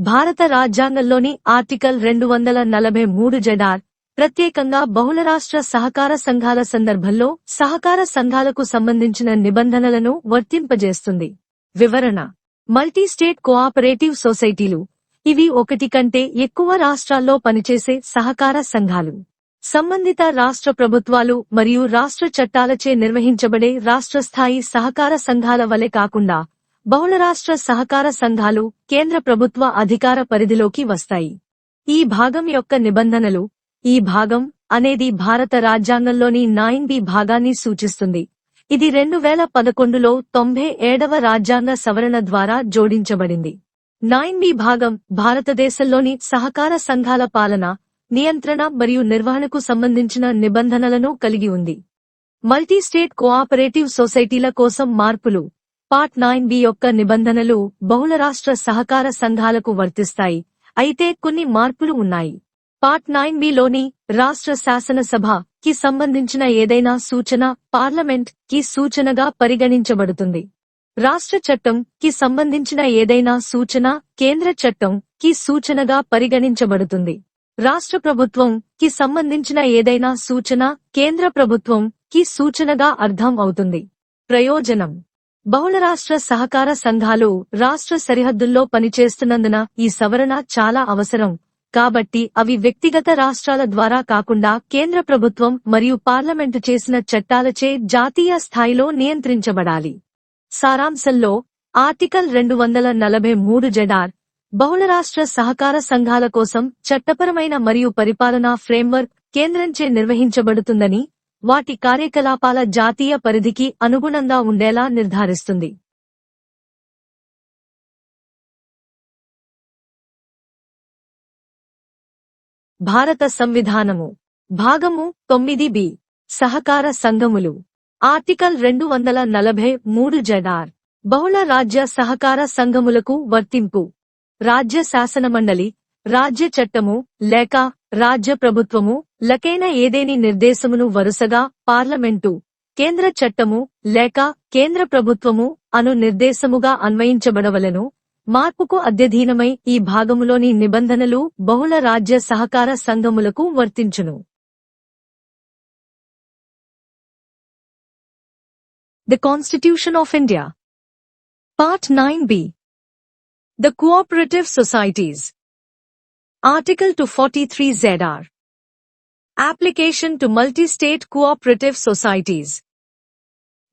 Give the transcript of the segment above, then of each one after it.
భారత రాజ్యాంగంలోని ఆర్టికల్ రెండు వందల నలభై మూడు జడార్ ప్రత్యేకంగా బహుళరాష్ట్ర సహకార సంఘాల సందర్భంలో సహకార సంఘాలకు సంబంధించిన నిబంధనలను వర్తింపజేస్తుంది. వివరణ. మల్టీ స్టేట్ కోఆపరేటివ్ సొసైటీలు. ఇవి ఒకటి కంటే ఎక్కువ రాష్ట్రాల్లో పనిచేసే సహకార సంఘాలు. సంబంధిత రాష్ట్ర ప్రభుత్వాలు మరియు రాష్ట్ర చట్టాలచే నిర్వహించబడే రాష్ట్ర స్థాయి సహకార సంఘాల వలె కాకుండా బహుళ రాష్ట్ర సహకార సంఘాలు కేంద్ర ప్రభుత్వ అధికార పరిధిలోకి వస్తాయి. ఈ భాగం యొక్క నిబంధనలు ఈ భాగం అనేది భారత రాజ్యాంగంలోని నైన్ బి భాగాన్ని సూచిస్తుంది. ఇది రెండు వేల పదకొండులో తొంభై ఏడవ రాజ్యాంగ సవరణ ద్వారా జోడించబడింది. నైన్ బి భాగం భారతదేశంలోని సహకార సంఘాల పాలన నియంత్రణ మరియు నిర్వహణకు సంబంధించిన నిబంధనలను కలిగి ఉంది. మల్టీ స్టేట్ కోఆపరేటివ్ సొసైటీల కోసం మార్పులు పార్ట్ నైన్ బి యొక్క నిబంధనలు బహుళ రాష్ట్ర సహకార సంఘాలకు వర్తిస్తాయి. అయితే కొన్ని మార్పులు ఉన్నాయి. పార్ట్ నైన్ బిలోని రాష్ట్ర శాసనసభ కి సంబంధించిన ఏదైనా సూచన పార్లమెంట్కి సూచనగా పరిగణించబడుతుంది. రాష్ట్ర చట్టం కి సంబంధించిన ఏదైనా సూచన కేంద్ర చట్టం కి సూచనగా పరిగణించబడుతుంది. రాష్ట్ర ప్రభుత్వం కి సంబంధించిన ఏదైనా సూచన కేంద్ర ప్రభుత్వం కి సూచనగా అర్థం అవుతుంది. ప్రయోజనం. బహుళ రాష్ట్ర సహకార సంఘాలు రాష్ట్ర సరిహద్దుల్లో పనిచేస్తున్నందున ఈ సవరణ చాలా అవసరం. కాబట్టి అవి వ్యక్తిగత రాష్ట్రాల ద్వారా కాకుండా కేంద్ర ప్రభుత్వం మరియు పార్లమెంటు చేసిన చట్టాలచే జాతీయ స్థాయిలో నియంత్రించబడాలి. సారాంశంలో ఆర్టికల్ రెండు వందల నలభై మూడు జడార్ బహుళ రాష్ట్ర సహకార సంఘాల కోసం చట్టపరమైన మరియు పరిపాలనా ఫ్రేమ్వర్క్ కేంద్రంచే నిర్వహించబడుతుందని వాటి కార్యకలాపాల జాతీయ పరిధికి అనుగుణంగా ఉండేలా నిర్ధారిస్తుంది. భారత సంవిధానము. భాగము తొమ్మిది బి. సహకార సంఘములు. ఆర్టికల్ రెండు వందల నలభై మూడు జడార్ బహుళ రాజ్య సహకార సంఘములకు వర్తింపు. రాజ్య శాసనమండలి. రాజ్య చట్టము లేక రాజ్య ప్రభుత్వము లకైన ఏదేని నిర్దేశమును వరుసగా పార్లమెంటు కేంద్ర చట్టము లేక కేంద్ర ప్రభుత్వము అను నిర్దేశముగా అన్వయించబడవలను. మార్పుకు అధ్యధీనమై ఈ భాగములోని నిబంధనలు బహుళ రాజ్య సహకార సంఘములకు వర్తించును. The constitution of India part nine B the cooperative societies Article 243 ZR Application to multi-state cooperative societies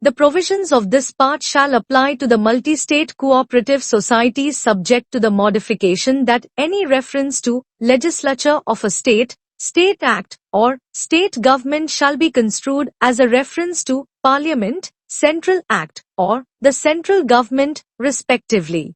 The provisions of this part shall apply to the multi-state cooperative societies subject to the modification that any reference to legislature of a state, state act, or state government shall be construed as a reference to parliament, central act, or the central government, respectively.